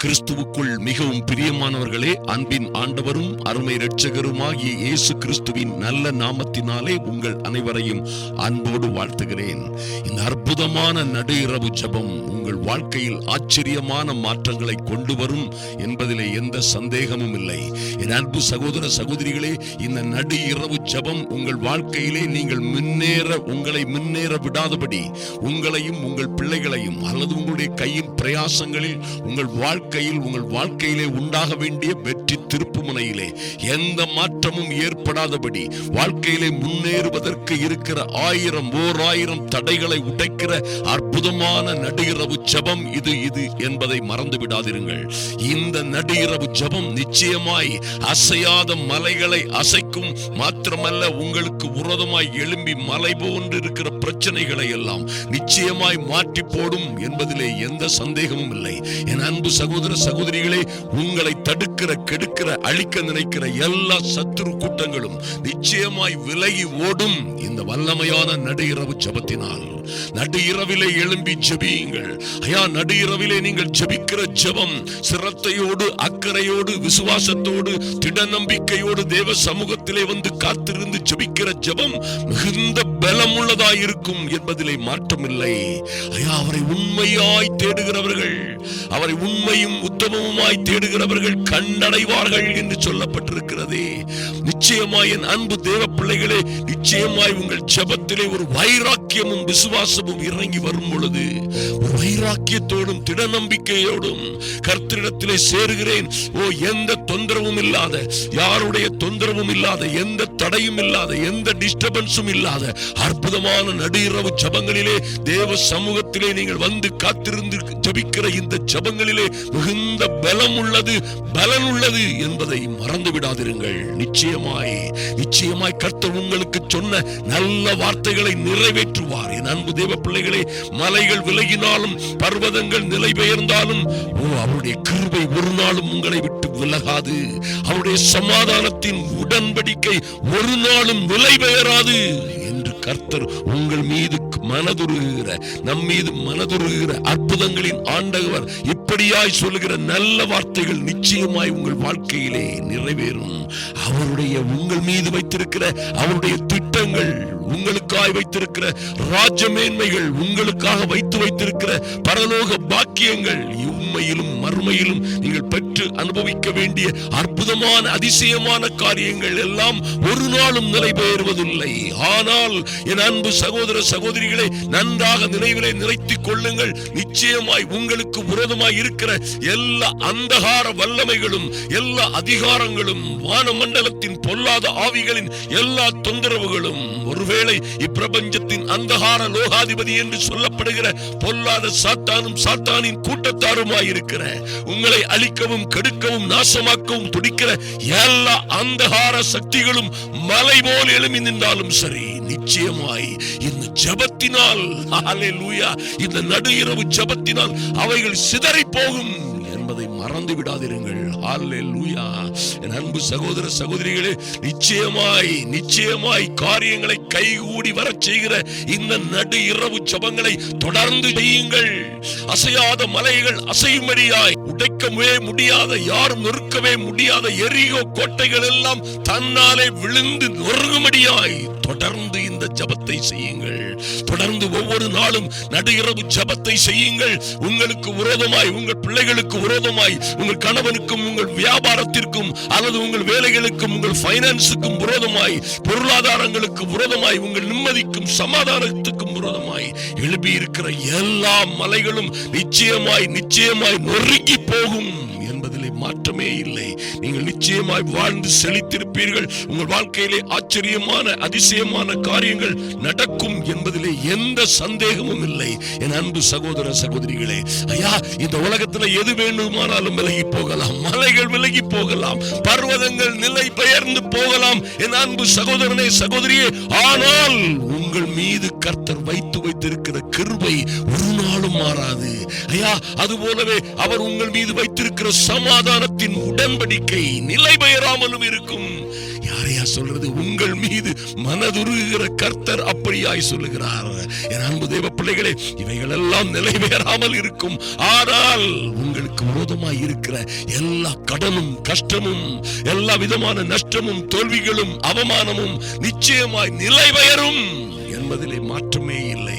கிறிஸ்துவுக்குள் மிகவும் பிரியமானவர்களே அன்பின் ஆண்டவரும் அருமை இரட்சகருமாகிய இயேசு கிறிஸ்துவின் நல்ல நாமத்தினாலே உங்கள் அனைவரையும் அன்போடு வாழ்த்துகிறேன். இந்த அற்புதமான நடு இரவு ஜெபம் உங்கள் வாழ்க்கையில் ஆச்சரியமான மாற்றங்களை கொண்டு வரும் என்பதிலே எந்த சந்தேகமும் இல்லை. என் அன்பு சகோதர சகோதரிகளே இந்த நடு இரவு ஜபம் உங்கள் வாழ்க்கையிலே நீங்கள் முன்னேற உங்களை முன்னேற விடாதபடி உங்களையும் உங்கள் பிள்ளைகளையும் அல்லது உங்களுடைய கையின் பிரயாசங்களில் உங்கள் வாழ்க்கை வாழ்க்கையில் உங்கள் வாழ்க்கையிலே உண்டாக வேண்டிய வெற்றி திருப்பு முனையிலே எந்த மாற்றமும் ஏற்படாதபடி வாழ்க்கையிலே முன்னேறுவதற்கு இருக்கிற ஆயிரம் ஓர் ஆயிரம் தடைகளை உடைக்கிற அற்புதமான நடுஇரவு ஜெபம் இது இது என்பதை மறந்து விடாதிருங்கள். இந்த நடுஇரவு ஜெபம் நிச்சயமாய் அசையாத மலைகளை அசை அசைக்கும் மாத்திரமல்ல உங்களுக்கு உரதமாய் எழும்பி மலை போன்று இருக்கிற பிரச்சனைகளை எல்லாம் நிச்சயமாய் மாற்றி போடும் என்பதிலே எந்த சந்தேகமும் இல்லை. என் அன்பு சகோதர சகோதரிகளே உங்களை தடுக்கிற கெடுக்கிற அழிக்க நினைக்கிற எல்லா சத்துரு கூட்டங்களும் நிச்சயமாய் விலகி ஓடும் இந்த வல்லமையான நடு இரவு ஜபத்தினால். நடு இரவிலே எழும்பி ஜபியுங்கள். ஐயா நடு இரவிலே நீங்கள் ஜபிக்கிற ஜபம் சிரத்தையோடு அக்கறையோடு விசுவாசத்தோடு திட நம்பிக்கையோடு தேவ சமூகத்திலே வந்து காத்திருந்து ஜெபிக்கிற ஜெபம் மிகுந்த பலம் உள்ளதாய் இருக்கும் என்பதிலே மாற்றமில்லை. ஐயா அவரை உண்மையாய் தேடுகிறவர்கள் அவரை உண்மையும் உத்தமமுமாய் தேடுகிறவர்கள் கண்டடைவார்கள் என்று சொல்லப்பட்டிருக்கிறது. நிச்சயமாய் என் அன்பு தேவ பிள்ளைகளே நிச்சயமாய் உங்கள் ஜபத்திலே ஒரு வைராக்கியமும் விசுவாசமும் இறங்கி வரும் பொழுது வைராக்கியத்தோடும் திட நம்பிக்கையோடும் கர்த்தரிடத்திலே சேருகிறேன். ஓ எந்த தொந்தரவும் இல்லாத யாருடைய தொந்தரவும் இல்லாத எந்த தடையும் இல்லாத எந்த டிஸ்டர்பன்ஸும் இல்லாத அற்புதமான நடுஇரவு ஜபங்களிலே தேவ சமூகத்திலே நீங்கள் வந்து காத்திருந்து ஜபிக்கிற இந்த ஜபங்களிலே மிகுந்த பலம் உள்ளது பலன் உள்ளது என்பதை மறந்து விடாதிருங்கள். நிச்சயமாய் நிச்சயமாய் கர்த்தர் உங்களுக்கு சொன்ன நல்ல வார்த்தைகளை சொல்வார் என் அன்பு தேவ பிள்ளைகளே மலைகள் விலகினாலும் பர்வதங்கள் நிலை பெயர்ந்தாலும் ஓ அவருடைய கிருபை ஒரு நாளும் உங்களை விட்டு விலகாது. அவருடைய சமாதானத்தின் உடன்படிக்கை ஒரு நாளும் நிலை பெயராது. கர்த்தர் உங்கள் மீது மனதுருகிற நம் மீது மனதுருகிற அற்புதங்களின் ஆண்டவர் இப்படியாய் சொல்லுகிற நல்ல வார்த்தைகள் நிச்சயமாய் உங்கள் வாழ்க்கையிலே நிறைவேறும். அவருடைய உங்கள் மீது வைத்திருக்கிற அவருடைய திட்டங்கள் உங்களுக்காய் வைத்திருக்கிற ராஜமேன்மைகள் உங்களுக்காக வைத்து வைத்திருக்கிற பரலோக பாக்கியங்கள் உண்மையிலும் மறுமையிலும் நீங்கள் பெற்று பெற்று அனுபவிக்க வேண்டிய அற்புதமான அதிசயமான காரியங்கள் எல்லாம் ஒரு நாளும் நிறைவேறுவதில்லை ஆனால் என் அன்பு சகோதர சகோதரிகளை நன்றாக நினைவிலே நிறைத்துக் கொள்ளுங்கள். நிச்சயமாய் உங்களுக்கு விரோதமாய் இருக்கிற எல்லா அந்தகார வல்லமைகளும் எல்லா அதிகாரங்களும் வானமண்டலத்தின் பொல்லாத ஆவிகளின் எல்லா தொந்தரவுகளும் ஒருவேளை இப்பிரபஞ்சத்தின் அந்தகார லோகாதிபதி என்று சொல்லப்படுகிற பொல்லாத சாத்தானும் சாத்தானின் கூட்டத்தாருமாயிருக்கிற உங்களை அழிக்கவும் கெடுக்கவும் நாசமாக்கவும் துடிக்கிற எல்லா அந்தகார சக்திகளும் மலை போல் எழுமி நின்றாலும் சரி நிச்சயமாய் இந்த ஜபத்தினால் இந்த நடு இரவு ஜபத்தினால் அவைகள் சிதறி போகும். என்பதை மறந்து விடாதிருங்கள். என் அன்பு சகோதர சகோதரிகளே நிச்சயமாய் நிச்சயமாய் காரியங்களை கைகூடி வரச் செய்கிற இந்த நடு இரவு சபங்களை தொடர்ந்து செய்யுங்கள். அசையாத மலைகள் அசையும்படியாய் உடைக்கவே முடியாத யாரும் நொறுக்கவே முடியாத எரியோ கோட்டைகள் எல்லாம் தன்னாலே விழுந்து நொறுங்கும்படியாய் தொடர்ந்து இந்த ஜபத்தை செய்யுங்கள். தொடர்ந்து ஒவ்வொரு நாளும் நடுஇரவு ஜபத்தை செய்யுங்கள். உங்களுக்கு விரோதமாய் உங்கள் பிள்ளைகளுக்கு விரோதமாய் உங்கள் கணவனுக்கும் உங்கள் வியாபாரத்திற்கும் அல்லது உங்கள் வேலைகளுக்கும் உங்கள் பைனான்ஸுக்கும் விரோதமாய் பொருளாதாரங்களுக்கு விரோதமாய் உங்கள் நிம்மதிக்கும் சமாதானத்துக்கும் விரோதமாய் எழுப்பி இருக்கிற எல்லா மலைகளும் நிச்சயமாய் நிச்சயமாய் நொறுங்கி போகும் என்பதிலே மாற்றமே இல்லை. நீங்கள் நிச்சயமாய் வாழ்ந்து செழித்திரு பார்ப்பீர்கள் உங்கள் வாழ்க்கையிலே ஆச்சரியமான அதிசயமான காரியங்கள் நடக்கும் என்பதிலே எந்த சந்தேகமும் இல்லை. என் அன்பு சகோதர சகோதரிகளே ஐயா இந்த உலகத்துல எது வேண்டுமானாலும் விலகி போகலாம். மலைகள் விலகி போகலாம். பர்வதங்கள் நிலை பெயர்ந்து போகலாம். என் அன்பு சகோதரனே சகோதரியே ஆனால் உங்கள் மீது கர்த்தர் வைத்து வைத்திருக்கிற கிருபை ஒரு நாளும் மாறாது. ஐயா அது போலவே அவர் உங்கள் மீது வைத்திருக்கிற சமாதானத்தின் உடன்படிக்கை நிலை பெயராமலும் இருக்கும். யாரையா சொல்றது? உங்கள் மீது மனதுருகிற கர்த்தர் அப்படியாய் சொல்லுகிறார். என் அன்பு தேவ பிள்ளைகளே இவைகள் எல்லாம் நிறைவேறாமல் இருக்கும். ஆனால் உங்களுக்கு விரோதமாய் இருக்கிற எல்லா கடனும் கஷ்டமும் எல்லா விதமான நஷ்டமும் தோல்விகளும் அவமானமும் நிச்சயமாய் நிலைபயரும் என்பதிலே மாற்றமே இல்லை.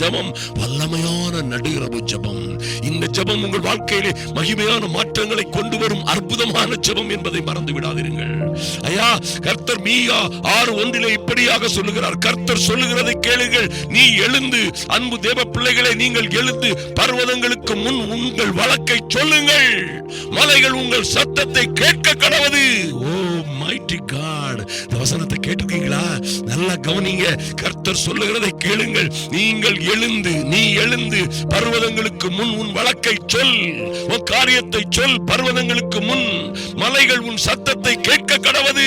ஜெபம் வல்லமையான நடுகிறவு ஜெபம். இந்த ஜபம் உங்கள் வாழ்க்கையிலே மகிமையான மாற்றங்களை கொண்டு வரும் அற்புதமான ஜெபம் என்பதை மறந்து விடாதீர்கள் ஐயா கர்த்தர் மீயா ஆறு ஒன்றிலே இப்படியாக சொல்லுகிறார். கர்த்தர் சொல்லுகிறதை கேளுங்கள். நீ எழுந்து அன்பு தேவ பிள்ளைகளை நீங்கள் எழுந்து பர்வதங்களுக்கு முன் உங்கள் வழக்கை சொல்லுங்கள். மலைகள் உங்கள் சத்தத்தை கேட்க கடவுது. ஓ மைட்டி காட் இந்த வசனத்தை கேட்டுக்கீங்களா நல்லா கவனிங்க. கர்த்தர் சொல்லுகிறதை கேளுங்கள். நீங்கள் எழுந்து நீ எழுந்து பர்வதங்களுக்கு முன் உன் வழக்கை சொல். உன் காரியத்தை சொல். பர்வதங்களுக்கு முன் மலைகள் உன் சத்தத்தை கேட்க கடவது.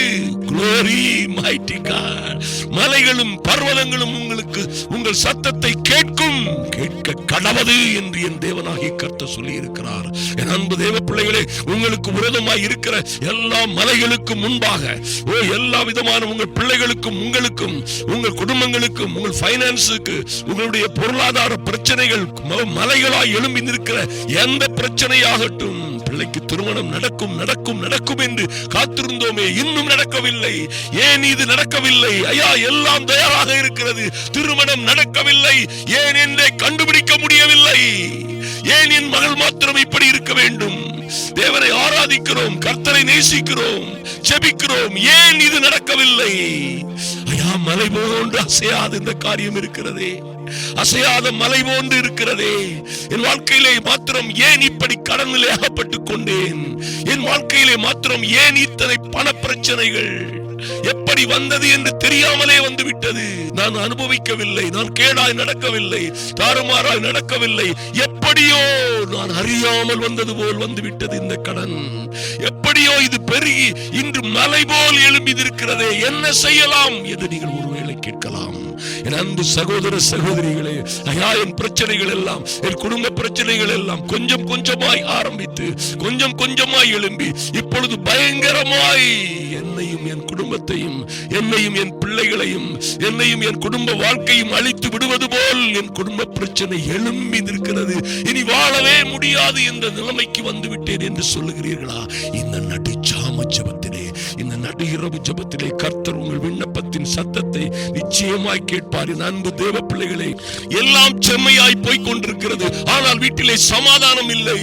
குளோரி மைட்டி காட் மலைகளும் பர்வதங்களும் உங்களுக்கு உங்கள் சத்தத்தை கேட்கும். கேட்க கடவது என்று என் தேவனாகி கர்த்தர் சொல்லி இருக்கிறார் என் அன்பு தேவ பிள்ளைகளே உங்களுக்கு விரதமாய் இருக்கிற எல்லா மலைகளுக்கும் முன்பாக ஓ எல்லா விதமான உங்கள் பிள்ளைகளுக்கும் உங்களுக்கும் உங்கள் குடும்பங்களுக்கும் உங்கள் பைனான்ஸுக்கு உங்களுடைய பொருளாதார பிரச்சனைகள் ம- மலைகளாய் எழும்பி நிற்கிற எந்த பிரச்சனையாகட்டும் பிள்ளைக்கு திருமணம் நடக்கும் நடக்கும் நடக்கும் என்று காத்திருந்தோமே இன்னும் நடக்கவில்லை. ஏன் இது நடக்கவில்லை? ஐயா எல்லாம் தயாராக இருக்கிறது. திருமணம் நடக்கவில்லை. ஏன் என்றே கண்டுபிடிக்க முடியவில்லை? ஏன் என் மகள் மாத்திரம் இப்படி இருக்க வேண்டும்? தேவனை ஆராதிக்கிறோம் கர்த்தரை நேசிக்கிறோம் ஜெபிக்கிறோம். ஏன் இது நடக்கவில்லை? ஐயா மலை போன்று அசையாது. இந்த காரியம் இருக்கிறதே. அசையாத மலை போன்று இருக்கிறதே. என் வாழ்க்கையிலே மாத்திரம் ஏன் இப்படி கடனிலே அகப்பட்டுக் கொண்டேன்? என் வாழ்க்கையிலே மாத்திரம் ஏன் இத்தனை பண பிரச்சனைகள் எப்படி வந்தது என்று தெரியாமலே வந்து விட்டது நான் அனுபவிக்கவில்லை நான் கேடாய் நடக்கவில்லை தாறுமாறாய் நடக்கவில்லை. எப்படியோ நான் அறியாமல் வந்தது போல் வந்துவிட்டது இந்த கடன். எப்படியோ இது பெருகி இன்று மலை போல் எழும்பி இருக்கிறதே என்ன செய்யலாம் என்று நீங்கள் ஒருவேளை கேட்கலாம். என் அன்பு சகோதர சகோதரிகளே ஐயா என் பிரச்சனைகள் எல்லாம் என் குடும்ப பிரச்சனைகள் எல்லாம் கொஞ்சம் கொஞ்சமாய் ஆரம்பித்து கொஞ்சம் கொஞ்சமாய் எழும்பி இப்பொழுது பயங்கரமாய் என்னையும் என் குடும்பத்தையும் என்னையும் என் பிள்ளைகளையும் என்னையும் என் குடும்ப வாழ்க்கையும் அழித்து விடுவது போல் என் குடும்ப பிரச்சனை எழும்பி நிற்கிறது. இனி வாழவே முடியாது என்ற நிலைமைக்கு வந்து விட்டேன் என்று சொல்லுகிறீர்களா? இந்த நடிச்சாமச்சவன் நடு இரவு ஜபத்திலே கர்த்தர் உங்கள் விண்ணப்பத்தின் சத்தத்தை நிச்சயமாய் கேட்பார். என் அன்பு தேவ பிள்ளைகளே எல்லாம் செம்மையாய் போய் கொண்டிருக்கிறது ஆனால் வீட்டிலே சமாதானம் இல்லை.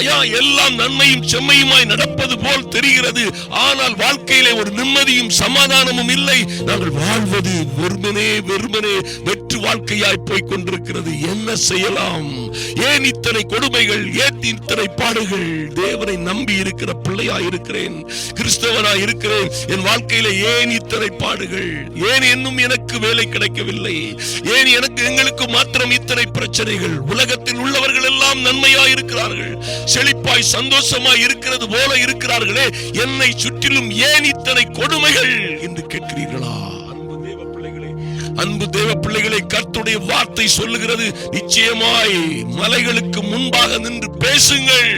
ஐயா எல்லாம் நன்மையும் செம்மையுமாய் நடப்பது போல் தெரிகிறது. ஆனால் வாழ்க்கையிலே ஒரு நிம்மதியும் சமாதானமும் இல்லை. நாங்கள் வாழ்வது வெறுமனே வெறுமனே வெற்று வாழ்க்கையாய் போய் கொண்டிருக்கிறது என்ன செய்யலாம்? ஏன் இத்தனை கொடுமைகள்? ஏன் இத்தனை பாடுகள்? தேவனை நம்பி இருக்கிற பிள்ளையா இருக்கிறேன். கிறிஸ்தவனாய் இருக்கிறேன். என் வாழ்க்கையில ஏன் இத்தனை பாடுகள்? ஏன் இன்னும் எனக்கு வேலை கிடைக்கவில்லை? ஏன் எனக்கு எங்களுக்கு மாத்திரம் இத்தனை பிரச்சனைகள்? உலகத்தில் உள்ளவர்கள் எல்லாம் நன்மையாய் இருக்கிறார்கள். செழிப்பாய் சந்தோஷமாய் இருக்கிறது போல இருக்கிறார்களே. என்னை சுற்றிலும் ஏன் இத்தனை கொடுமைகள்? என்று கேட்கிறீர்களா? அன்பு தேவ பிள்ளைகளை கர்த்துடைய வார்த்தை சொல்லுகிறது. நிச்சயமாய் மலைகளுக்கு முன்பாக நின்று பேசுங்கள்.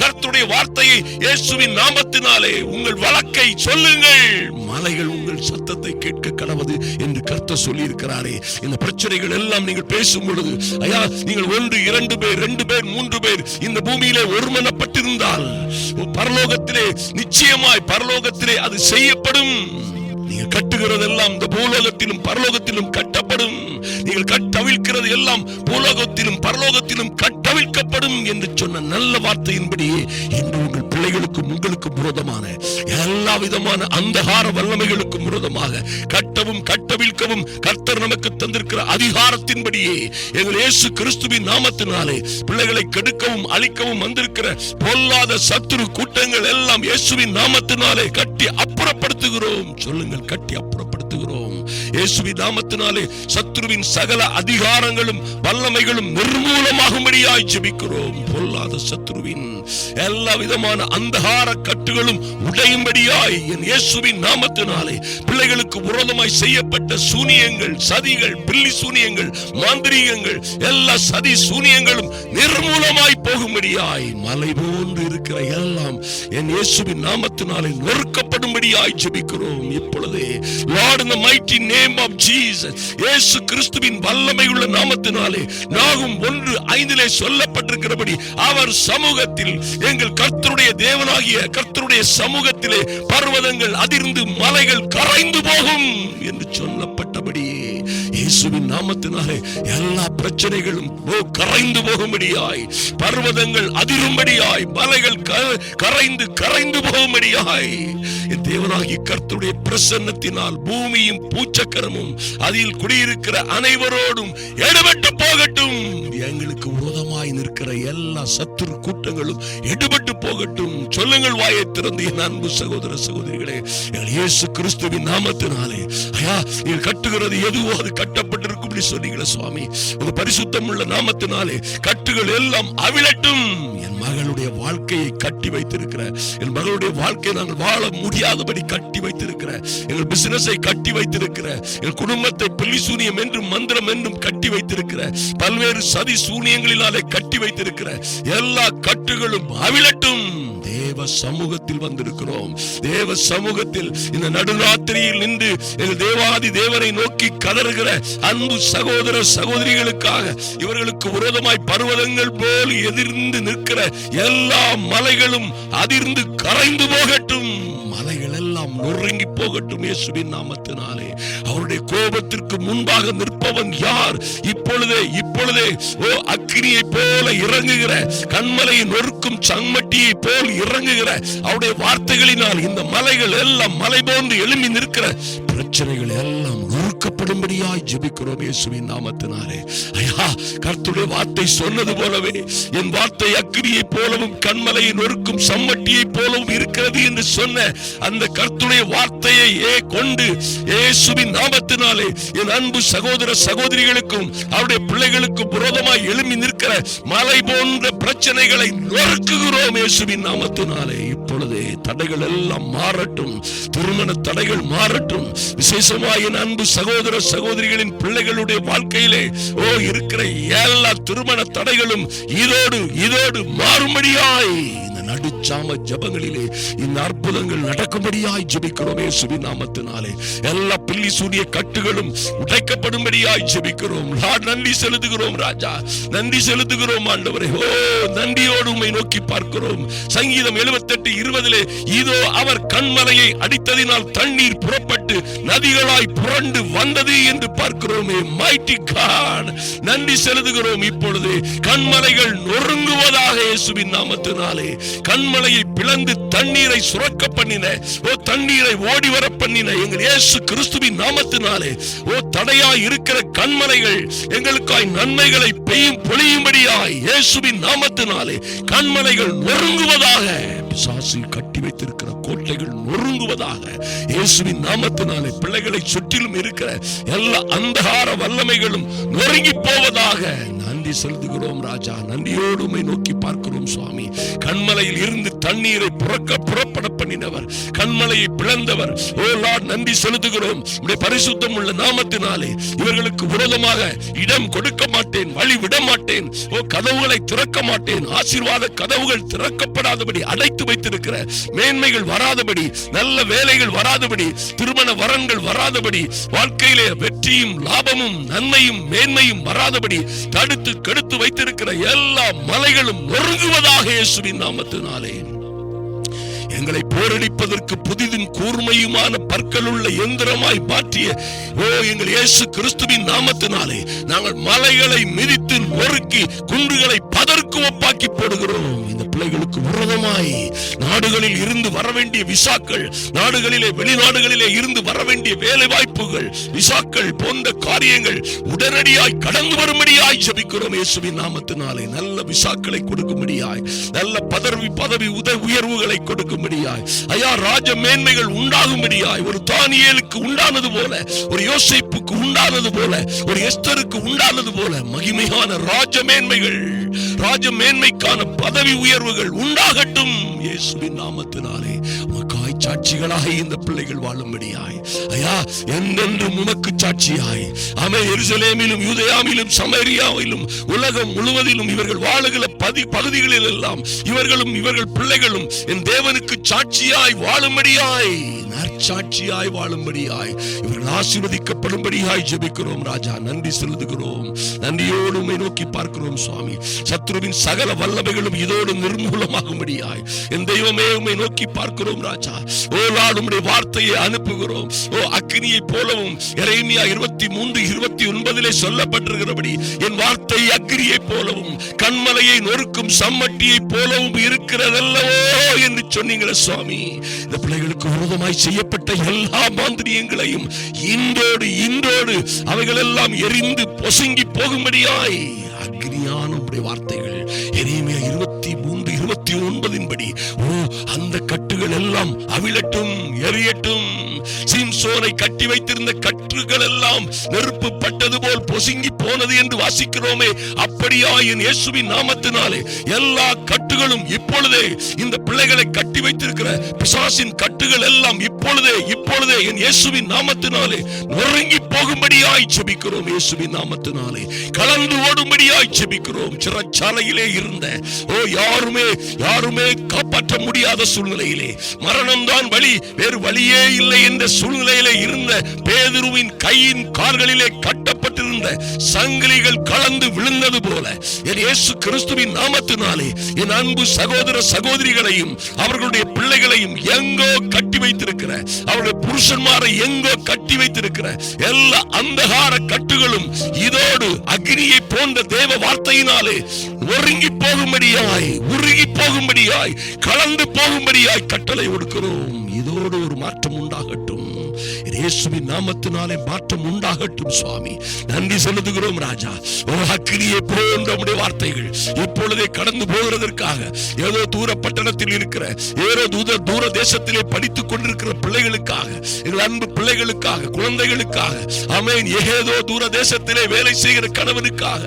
கர்த்துடைய வார்த்தையை இயேசுவின் நாமத்தினாலே உங்கள் வழக்கை சொல்லுங்கள். மலைகள் உங்கள் சத்தத்தை கேட்க கடவது என்று கர்த்த சொல்லி இருக்கிறாரே இந்த பிரச்சனைகள் எல்லாம் நீங்கள் பேசும் பொழுது ஐயா நீங்கள் ஒன்று இரண்டு பேர் ரெண்டு பேர் மூன்று பேர் இந்த பூமியிலே ஒருமனப்பட்டிருந்தால் பரலோகத்திலே நிச்சயமாய் பரலோகத்திலே அது செய்யப்படும். நீங்கள் கட்டுகிறதெல்லாம் இந்த பூலோகத்திலும் பரலோகத்திலும் கட்டப்படும். நீங்கள் கட்டவிழ்க்கிறது எல்லாம் பூலோகத்திலும் பரலோகத்திலும் கட்ட தவிர்க்கப்படும் என்று சொன்ன நல்ல வார்த்தையின்படி இன்று உங்கள் பிள்ளைகளுக்கும் உங்களுக்கும் விரோதமான எல்லா விதமான அந்தகார வல்லமைகளுக்கும் விரோதமாக கட்டவும் கட்டவிழ்க்கவும் கர்த்தர் நமக்கு தந்திருக்கிற அதிகாரத்தின்படியே எங்கள் இயேசு கிறிஸ்துவின் நாமத்தினாலே பிள்ளைகளை கெடுக்கவும் அழிக்கவும் வந்திருக்கிற பொல்லாத சத்துரு கூட்டங்கள் எல்லாம் இயேசுவின் நாமத்தினாலே கட்டி அப்புறப்படுத்துகிறோம். சொல்லுங்கள் கட்டி அப்புறப்படுத்துகிறோம். இயேசுவின் நாமத்தினாலே சத்துருவின் சகல அதிகாரங்களும் வல்லமைகளும் நிர்மூலமாகும்படியாய் ஜெபிக்கிறோம் பொல்லாத சத்ருவின் எல்லா விதமான அந்தகார கட்டுகளும் உடையும்படியாய் என் இயேசுவின் நாமத்தினாலே பிள்ளைகளுக்கு விரோதமாய் செய்யப்பட்ட சூனியங்கள் சதிகள் பில்லி சூனியங்கள் மாந்திரீகங்கள் எல்லா சதி சூனியங்களும் நிர்மூலமாய் போகும்படியாய் மலை போன்று இருக்கிற எல்லாம் என் இயேசுவின் நாமத்தினாலே நொறுக்க நொறுக்கப்படும்படியாய் ஜெபிக்கிறோம் இப்பொழுதே. Lord in the mighty name of Jesus இயேசு கிறிஸ்துவின் வல்லமை உள்ள நாமத்தினாலே நாகும் ஒன்று ஐந்திலே சொல்லப்பட்டிருக்கிறபடி அவர் சமூகத்தில் எங்கள் கர்த்தருடைய தேவனாகிய கர்த்தருடைய சமூகத்திலே பர்வதங்கள் அதிர்ந்து மலைகள் கரைந்து போகும் என்று சொல்லப்பட்டபடியே இயேசுவின் நாமத்தினாலே எல்லா பிரச்சனைகளும் கரைந்து போகும்படியாய் பர்வதங்கள் அதிரும்படியாய் மலைகள் கரைந்து கரைந்து போகும்படியாய். என் தேவனாகி கர்த்தருடைய பிரசன்னத்தினால் பூமியும் பூச்சக்கரமும் அதில் குடியிருக்கிற அனைவரோடும் எடுபட்டு போகட்டும். எங்களுக்கு விரோதமாய் நிற்கிற எல்லா சத்துரு கூட்டங்களும் எடுபட்டு போகட்டும். சொல்லுங்கள் வாயை திறந்து என் அன்பு சகோதர சகோதரிகளே இயேசு கிறிஸ்துவின் நாமத்தினாலே. ஐயா நீங்கள் கட்டுகிறது எதுவோ அது கட்டப்பட்டிருக்கும் சொன்னீங்களே சுவாமி. உங்க பரிசுத்தம் உள்ள நாமத்தினாலே கட்டுகள் எல்லாம் அவிழட்டும். என் மகளுடைய வாழ்க்கையை கட்டி வைத்திருக்கிற என் மகளுடைய வாழ்க்கையை நாங்கள் வாழ முடியாதபடி கட்டி வைத்திருக்கிற எங்கள் பிசினஸை கட்டி வைத்திருக்கிற எங்கள் குடும்பத்தை பில்லி சூனியம் என்றும் மந்திரம் என்றும் கட்டி வைத்திருக்கிற பல்வேறு சதி சூனியங்களினாலே கட்டி வைத்திருக்கிற எல்லா கட்டுகளும் அவிழட்டும். தேவ சமூகத்தில் வந்திருக்கிறோம். தேவ சமூகத்தில் இந்த நடுராத்திரியில் நின்று எங்கள் தேவாதி தேவனை நோக்கி கதறுகிற அன்பு சகோதர சகோதரிகளுக்காக இவர்களுக்கு விரோதமாய் பர்வதங்கள் போல் எதிர்ந்து நிற்கிற எல்லா மலைகளும் அதிர்ந்து கரைந்து போகட்டும். மலைகள் எல்லாம் நொறுங்கி போகட்டும் இயேசுவின் நாமத்தினாலே. அவருடைய கோபத்திற்கு முன்பாக நிற்பவன் யார்? இப்பொழுதே இப்பொழுதே ஓ அக்கினியை போல இறங்குகிற கண்மலையை நொறுக்கும் சம்மட்டியை போல் இறங்குகிற அவருடைய வார்த்தைகளினால் இந்த மலைகள் எல்லாம் மலை போன்று எழும்பி நிற்கிற பிரச்சனைகள் எல்லாம் நொறுக்கப்படும்படியாய் ஜெபிக்கிறோம் இயேசுவின் நாமத்தினாரே ஐயா கர்த்துடைய வார்த்தை சொன்னது போலவே என் வார்த்தை அக்கினியை போலவும் கண்மலையை நொறுக்கும் சம்மட்டியை போலவும் இருக்கிறது என்று சொன்ன அந்த கர்த்துடைய வார்த்தையை ஏ கொண்டு இயேசுவின் நாமத்தினாலே என் அன்பு சகோதர சகோதரிகளுக்கும் அவருடைய பிள்ளைகளுக்கும் புரோதமாய் எழும்பி நிற்கிற மலை போன்ற பிரச்சனைகளை நொறுக்குகிறோம் இயேசுவின் நாமத்தினாலே. இப்பொழுதே தடைகள் எல்லாம் மாறட்டும். திருமண தடைகள் மாறட்டும். விசேஷமாய் என் அன்பு சகோதர சகோதரிகளின் பிள்ளைகளுடைய வாழ்க்கையிலே ஓ இருக்கிற எல்லா திருமண தடைகளும் இதோடு இதோடு மாறும்படியாய். நடுச்சாம ஜபங்களிலே இந்த அற்புதங்கள் நடக்கும்படியாய் ஜபிக்கிறோமே இயேசுவின் நாமத்தினாலே. எல்லா பில்லி சூரிய கட்டுகளும் உடைக்கப்படும்படியாய் ஜெபிக்கிறோம். நன்றி செலுத்துகிறோம் ராஜா. நன்றி செலுத்துகிறோம் ஆண்டவரே. ஓ நன்றியோடு உண்மை நோக்கி பார்க்கிறோம். சங்கீதம் 78 இருபதிலே இதோ அவர் கண்மலையை அடித்ததினால் தண்ணீர் புறப்பட்டு நதிகளாய் புரண்டு வந்தது என்று பார்க்கிறோமே. மைட்டி காட் நன்றி செலுத்துகிறோம் இப்பொழுது. கண்மலைகள் நொறுங்குவதாக இயேசுவின் நாமத்தினாலே. கண்மலையை பிளந்து தண்ணீரை சுரக்க பண்ணின. ஓ தண்ணீரை ஓடி வர பண்ணின எங்கள் இயேசு கிறிஸ்துவின் நாமத்தினாலே. ஓ தடையாய் இருக்கிற கண்மலைகள் எங்களுக்காய் நன்மைகளை பெய்யும் பொழியும்படியாய் இயேசுவின் நாமத்தினாலே. கண்மலைகள் நொறுங்குவதாக பிசாசு கட்டி வைத்திருக்கிற கோட்டைகள் நொறுங்குவதாக இயேசுவின் நாமத்தினாலே பிள்ளைகளை சுற்றிலும் இருக்கிற எல்லா அந்தகார வல்லமைகளும் நொறுங்கி போவதாக நன்றி செலுத்துகிறோம் ராஜா. நன்றியோடு உம்மை நோக்கி பார்க்கிறோம் சுவாமி. கண்மலையில் இருந்து தண்ணீரை புறக்க புறப்பட பண்ணினவர். கண்மலையை பிளந்தவர். ஓ லார்ட் நன்றி செலுத்துகிறோம். உடைய பரிசுத்தம் உள்ள நாமத்தினாலே இவர்களுக்கு விரோதமாக இடம் கொடுக்க மாட்டேன் வழி விட மாட்டேன். ஓ கதவுகளை திறக்க மாட்டேன். ஆசீர்வாத கதவுகள் திறக்கப்படாதபடி அடைத்து வைத்திருக்கிற மேன்மைகள் வராதபடி நல்ல வேலைகள் வராதபடி திருமண வரன்கள் வராதபடி வாழ்க்கையிலே வெற்றியும் லாபமும் நன்மையும் மேன்மையும் வராதபடி தடுத்து கெடுத்து வைத்திருக்கிற எல்லா மலைகளும் நொறுங்குவதாக இயேசுவின் நாமத்தினாலே. எங்களை போரடிப்பதற்கு புதிதும் கூர்மையுமான பற்களுள்ள எந்திரமாய் மாற்றிய ஓ எங்கள் இயேசு கிறிஸ்துவின் நாமத்தினாலே. நாங்கள் மலைகளை மிதித்து நொறுக்கி குன்றுகளை பக்குவப்பாக்கி போடுகிறோம். இந்த பிள்ளைகளுக்கு விரோதமாய் நாடுகளில் இருந்து வர வேண்டிய விசாக்கள் நாடுகளிலே வெளிநாடுகளிலே இருந்து வர வேண்டிய வேலை வாய்ப்புகள் விசாக்கள் போன்ற காரியங்கள் உடனடியாய் கடந்து வரும்படியாய் ஜபிக்கிறோம் இயேசுவின் நாமத்தினாலே. நல்ல விசாக்களை கொடுக்கும்படியாய் நல்ல பதவி பதவி உத உயர்வுகளை கொடுக்கும்படியாய். ஐயா ராஜ மேன்மைகள் உண்டாகும்படியாய் ஒரு தானியலுக்கு உண்டானது போல ஒரு யோசிப்புக்கு உண்டானது போல ஒரு எஸ்தருக்கு உண்டானது போல மகிமையான ராஜ மேன்மைகள் ராஜ மேன்மைக்கான பதவி உயர்வுகள் உண்டாகட்டும் இயேசுவின் நாமத்தினாலே. மக்கள் சாட்சிகளாக இந்த பிள்ளைகள் வாழும்படியாய். ஐயா என்றென்றும் உமக்கு சாட்சியாய். அமை எருசலேமிலும் யூதயாமிலும் சமரியாவிலும் உலகம் முழுவதிலும் இவர்கள் வாழுகிற பதி பகுதிகளில் எல்லாம் இவர்களும் இவர்கள் பிள்ளைகளும் என் தேவனுக்கு சாட்சியாய் வாழும்படியாய் நற்சாட்சியாய் வாழும்படியாய் இவர்கள் ஆசீர்வதிக்கப்படும்படியாய் ஜெபிக்கிறோம் ராஜா. நன்றி செலுத்துகிறோம். நன்றியோடு உம்மை நோக்கி பார்க்கிறோம் சுவாமி. சத்ருவின் சகல வல்லமைகளும் இதோடு நிர்மூலமாகும்படியாய் என் தெய்வமே உண்மை நோக்கி பார்க்கிறோம் ராஜா. ஓ லார்ட் உம்முடைய வார்த்தையை அனுப்புகிறோம். ஓ அக்னியை போலவும் எரேமியா இருபத்தி மூன்று இருபத்தி ஒன்பதிலே சொல்லப்பட்டிருக்கிறபடி என் வார்த்தை அக்னியை போலவும் கண்மலையை நொறுக்கும் சம்மட்டியை போலவும் இருக்கிறதல்லவோ என்று சொன்னீங்களே சுவாமி. இந்த பிள்ளைகளுக்கு விரோதமாய் செய்யப்பட்ட எல்லா மாந்திரியங்களையும் இன்றோடு இன்றோடு அவைகள் எல்லாம் எரிந்து பொசுங்கி போகும்படியாய் அக்னியான உடைய வார்த்தைகள் எரேமியா இருபத்தி மூன்று இருபத்தி ஒன்பதின் படி ஓ அந்த கட்டுகள் எல்லாம் அவிழட்டும் எரியட்டும். சிம்சோனை கட்டி வைத்திருந்த கற்றுகள் எல்லாம் நெருப்பு பட்டது போல் பொசுங்கி போனது என்று வாசிக்கிறோமே. அப்படியா என் இயேசுவின் நாமத்தினாலே எல்லா கட்டுகளும் இப்பொழுதே இந்த பிள்ளைகளை கட்டி வைத்திருக்கிற பிசாசின் கட்டுகள் எல்லாம் இப்பொழுதே இப்பொழுதே என் இயேசுவின் நாமத்தினாலே நொறுங்கி போகும்படியாய் செபிக்கிறோம் இயேசுவின் நாமத்தினாலே. கலந்து ஓடும்படியாய் செபிக்கிறோம் சிறைச்சாலையிலே இருந்த ஓ யாருமே யாருமே காப்பாற்ற முடியாத சூழ்நிலையிலே. மரணம்தான் வழி வேறு வழியே இல்லை என்ற சூழ்நிலையிலே இருந்த பேதுருவின் கையின் கார்களிலே கட்ட கட்டப்பட்டிருந்த சங்கிலிகள் கலந்து விழுந்தது போல என் இயேசு கிறிஸ்துவின் நாமத்தினாலே என் அன்பு சகோதர சகோதரிகளையும் அவர்களுடைய பிள்ளைகளையும் எங்கோ கட்டி வைத்திருக்கிற அவருடைய புருஷன்மாரை எங்கோ கட்டி வைத்திருக்கிற எல்லா அந்தகார கட்டுகளும் இதோடு அக்னியை போன்ற தேவ வார்த்தையினாலே ஒருங்கி போகும்படியாய் உருகி போகும்படியாய் கலந்து போகும்படியாய் கட்டளை கொடுக்கிறோம். இதோடு ஒரு மாற்றம் உண்டாகட்டும். இயேசுவின் நாமத்தினாலே மாற்றம் உண்டாகட்டும் சுவாமி. நன்றி செலுத்துகிறோம் ராஜா. ஒரு அக்கினியை போன்ற உம்முடைய வார்த்தைகள் இப்பொழுதே கடந்து போகிறதற்காக ஏதோ தூர பட்டணத்தில் இருக்கிற ஏதோ தூர தூர தேசத்திலே படித்துக் கொண்டிருக்கிற பிள்ளைகளுக்காக எங்கள் அன்பு பிள்ளைகளுக்காக குழந்தைகளுக்காக. அமேன் ஏதோ தூர தேசத்திலே வேலை செய்கிற கணவனுக்காக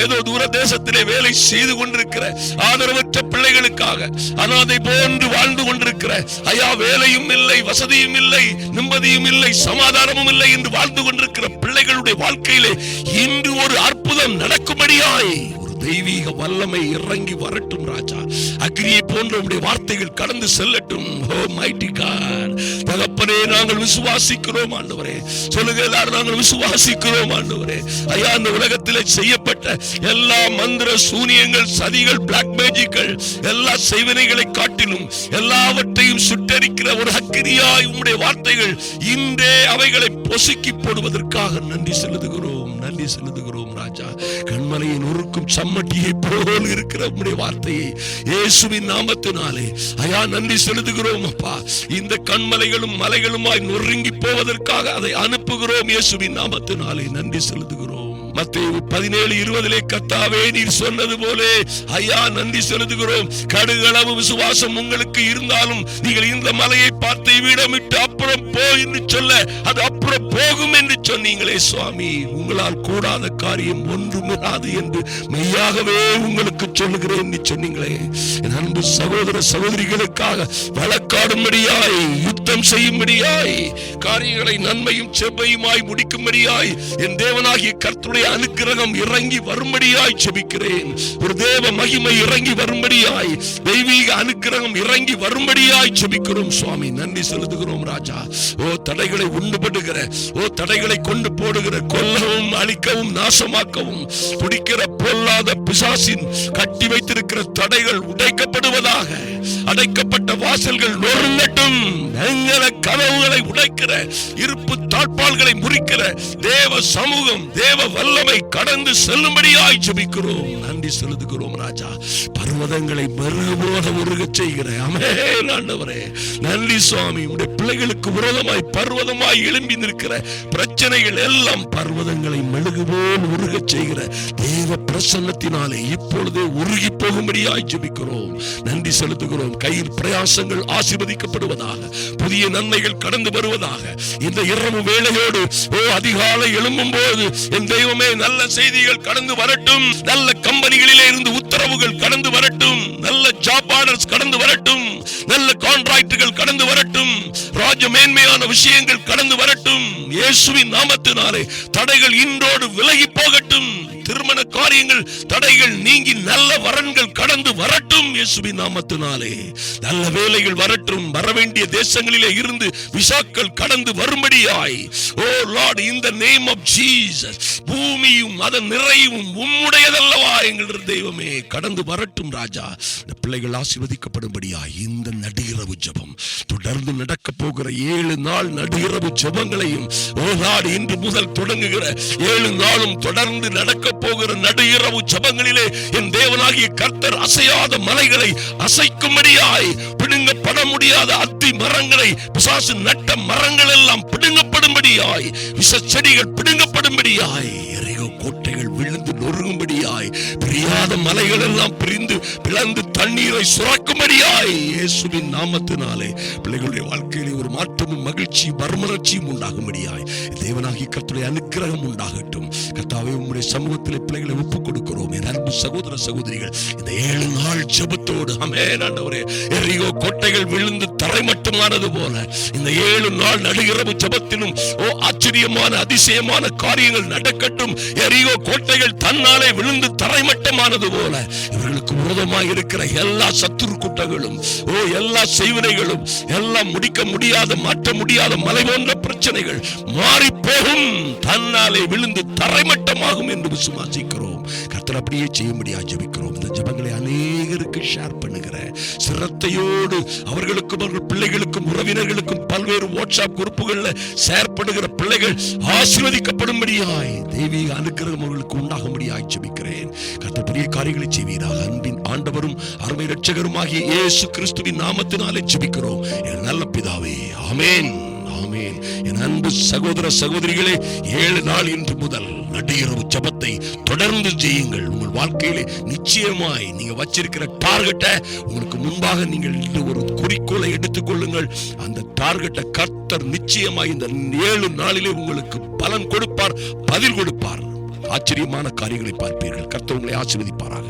ஏதோ தூர தேசத்திலே வேலை செய்து கொண்டிருக்கிற ஆதரவற்ற பிள்ளைகளுக்காக அனாதை போன்று வாழ்ந்து கொண்டிருக்கிற ஐயா வேலையும் இல்லை வசதியும் இல்லை நிம்மதியும் இல்லை சமாதானமும் இல்லை என்று வாழ்ந்து கொண்டிருக்கிற பிள்ளைகளுடைய வாழ்க்கையிலே இன்று ஒரு அற்புதம் நடக்கும்படியாய் தெய்வீக வல்லமை இறங்கி வரட்டும் ராஜா. அக்னியை போன்ற உடைய வார்த்தைகள் கடந்து செல்லட்டும். ஓ மைட்டி கார் தகப்பனே நாங்கள் விசுவாசிக்கிறோம் ஆண்டவரே. சொல்லுங்க எல்லாரும் நாங்கள் விசுவாசிக்கிறோம் ஆண்டவரே. ஐயா அந்த உலகத்திலே செய்யப்பட்ட எல்லா மந்திர சூனியங்கள் சதிகள் பிளாக் மேஜிக்கள் எல்லா செய்வினைகளை காட்டிலும் எல்லாவற்றையும் சுட்டரிக்கிற ஒரு அக்கினியாய் உம்முடைய வார்த்தைகள் இன்றே அவைகளை பொசுக்கி போடுவதற்காக நன்றி செலுத்துகிறோம் நன்றி செலுத்துகிறோம் ராஜா. கண்மலையின் உருக்கும் சம்மட்டியை போல் இருக்கிற உம்முடைய வார்த்தையை இயேசுவின் நாமத்தினாலே ஐயா நன்றி செலுத்துகிறோம் அப்பா. இந்த கண்மலைகளும் மலைகளுமாய் நொறுங்கி போவதற்காக அதை அனுப்புகிறோம் இயேசுவின் நாமத்தினாலே. நன்றி செலுத்துகிறோம். மத்தேயு பதினேழு இருபதிலே கத்தாவே நீர் சொன்னது போலே. ஐயா நன்றி செலுத்துகிறோம். கடுகளவு விசுவாசம் உங்களுக்கு இருந்தாலும் நீங்கள் இந்த மலையை பார்த்து வீடமிட்டு அப்புறம் போ என்று சொல்ல அது அப்புறம் போகும் என்று சொன்னீங்களே சுவாமி. உங்களால் கூடாத காரியம் ஒன்றுமிராது என்று மெய்யாகவே உங்களுக்கு சொல்லுகிறேன் என்று சொன்னீங்களே. என் அன்பு சகோதர சகோதரிகளுக்காக வழக்காடும்படியாய் யுத்தம் செய்யும்படியாய் காரியங்களை நன்மையும் செவ்வையுமாய் முடிக்கும்படியாய் என் தேவனாகிய கர்த்துடைய அனுக்கிரகம் இறங்கி வரும்படியாய் செபிக்கிறேன் ஒரு தேவ மகிமை இறங்கி வரும்படியாய் தெய்வீக அனுக்கிரகம் இறங்கி வரும்படியாய் செபிக்கிறோம் சுவாமி. நன்றி செலுத்துகிறோம் ராஜா. ஓ தடைகளை உண்டுபடுகிற ஓ தடைகளை கொண்டு போடுகிற கொல்லவும் அழிக்கவும் நாசமாக்கவும் பிடிக்கிற பொல்லாத பிசாசின் கட்டி வைத்திருக்கிற தடைகள் உடைக்கப்படுவதாக அடைக்கப்பட்ட வாசல்கள் நொறுங்க எங்களை கதவுகளை உடைக்கிற இருப்பு தாழ்பால்களை முறிக்கிற தேவ சமூகம் தேவ வல்லமை கடந்து செல்லும்படியாய் ஜபிக்கிறோம். நன்றி செலுத்துகிறோம் ராஜா. பர்வதங்களை மறுபோத உருக செய்கிற. அமே ஆண்டவரே. நன்றி சுவாமி. உடைய பிள்ளைகளுக்கு விரோதமாய் பர்வதமாய் எழும்பி நிற்கிற பிரச்சனைகள் எல்லாம் பர்வதங்களை மெழுகு போல் உருகச் செய்கிற தேவ பிரசன்னத்தினாலே இப்பொழுதே உருகி போகும்படியாய் ஜெபிக்கிறோம். நன்றி செலுத்துகிறோம். கையில் பிரயாசங்கள் ஆசிர்வதிக்கப்படுவதாக புதிய நன்மைகள் கடந்து வருவதாக இந்த இரவு வேளையோடு ஓ அதிகாலை எழும்பும் போது என் தெய்வமே நல்ல செய்திகள் கடந்து வரட்டும். நல்ல கம்பெனிகளிலே இருந்து உத்தரவுகள் கடந்து வரட்டும். நல்ல ஜாப் ஆர்டர்ஸ் கடந்து வரட்டும். நல்ல கான்ட்ராக்டுகள் கடந்து வரட்டும். ராஜ மேன்மையான விஷயங்கள் கடந்து வரட்டும். இயேசுவின் நாமத்தினாலே தடைகள் இன்றோடு விலகி போகட்டும். திருமண காரியங்கள் காரியங்கள் தடைகள் நீங்கி நல்ல வரன்கள் கடந்து வரட்டும் இயேசுவின் நாமத்தினாலே. நல்ல வேலைகள் வரட்டும் வரவேண்டிய தேசங்களிலே இருந்து விசாக்கள் கடந்து வரும்படியாய். ஓ லார்ட் இந்த நேம் ஆஃப் ஜீசஸ் பூமியும் அதன் நிறைவும் உம்முடையதல்லவா எங்கள் தெய்வமே. கடந்து வரட்டும் ராஜா. இந்த பிள்ளைகள் ஆசீர்வதிக்கப்படும்படியாய் இந்த நடுஇரவு ஜபம். தொடர்ந்து நடக்க போகிற ஏழு நாள் நடுஇரவு ஜபங்களையும் ஓ லார்ட் இன்று முதல் தொடங்குகிற ஏழு நாளும் தொடர்ந்து நடக்க போகிற இரவு ஜபங்களிலே என் தேவனாகிய கர்த்தர் அசையாத மலைகளை அசைக்கும்படியாய் பிடுங்கப்பட முடியாத அத்தி மரங்களை பிசாசு நட்ட மரங்கள் எல்லாம் பிடுங்கப்படும்படியாய் விஷ செடிகள் பிடுங்கப்படும்படியாய் எரிகோ கோட்டை விழுந்து நொறுங்கும்படியாய் பிரியாத மலைகள் எல்லாம் பிரிந்து பிளந்து தண்ணீரை சுரக்கும்படியாய் இயேசுவின் நாமத்தினாலே பிள்ளைகளுடைய வாழ்க்கையிலே ஒரு மாற்றமும் மகிழ்ச்சி மறுமலர்ச்சியும் உண்டாகும்படியாய் தேவனாகி கத்துடைய அனுக்கிரகம் உண்டாகட்டும். கத்தாவே உங்களுடைய சமூகத்திலே பிள்ளைகளை ஒப்புக் கொடுக்கிறோம் என் அன்பு சகோதர சகோதரிகள் இந்த ஏழு நாள் ஜெபத்தோடு அமேன் ஆண்டவரே எரியோ கோட்டைகள் விழுந்து தரைமட்டமானது போல இந்த ஏழு நாள் நடுகிறவு ஜபத்திலும் ஓ ஆச்சரியமான அதிசயமான காரியங்கள் நடக்கட்டும். எரியோ கோட்டைகள் தன்னாலே விழுந்து தரைமட்டமானது போல இவர்களுக்கு விரோதமாக இருக்கிற எல்லா சத்துரு கூட்டங்களும் ஓ எல்லா செய்வினைகளும் எல்லாம் முடிக்க முடியாத மாற்ற முடியாத மலை போன்ற பிரச்சனைகள் மாறி போகும் தன்னாலே விழுந்து தரைமட்டமாகும் என்று விசுவாசிக்கிறோம். கர்த்தர் அப்படியே செய்யும்படியா ஜபிக்கிறோம். இந்த ஜபங்களை அநேகருக்கு ஷேர் பண்ணுகிற சிரத்தையோடு அவர்களுக்கும் அவர்கள் பிள்ளைகளுக்கும் உறவினர்களுக்கும் பல்வேறு வாட்ஸ்அப் குரூப்புகளில் ஷேர் பண்ணுகிற பிள்ளைகள் ஆசீர்வதிக்கப்படும்படியாய் தெய்வீக அனுக்கிரகம் அவர்களுக்கு உண்டாகும்படியாய் ஜபிக்கிறேன். கர்த்தர் பெரிய காரியங்களை செய்வீராக. அன்பின் ஆண்டவரும் அருமை ரட்சகருமாகிய இயேசு கிறிஸ்துவின் நாமத்தினாலே ஜபிக்கிறோம். என் நல்ல பிதாவே ஆமேன். என் அன்பு சகோதர சகோதரிகளே ஏழு நாள் இன்று முதல் நடுஇரவு ஜபத்தை தொடர்ந்து செய்யுங்கள். உங்கள் வாழ்க்கையிலே நிச்சயமாய் நீங்க வச்சிருக்கிற டார்கெட்டை உங்களுக்கு முன்பாக நீங்கள் ஒரு குறிக்கோளை எடுத்துக்கொள்ளுங்கள் அந்த டார்கெட்டை கர்த்தர் நிச்சயமாய் இந்த ஏழு நாளிலே உங்களுக்கு பலன் கொடுப்பார் பதில் கொடுப்பார். ஆச்சரியமான காரியங்களை பார்ப்பீர்கள். கர்த்தவங்களை உங்களை ஆசீர்வதிப்பாராக.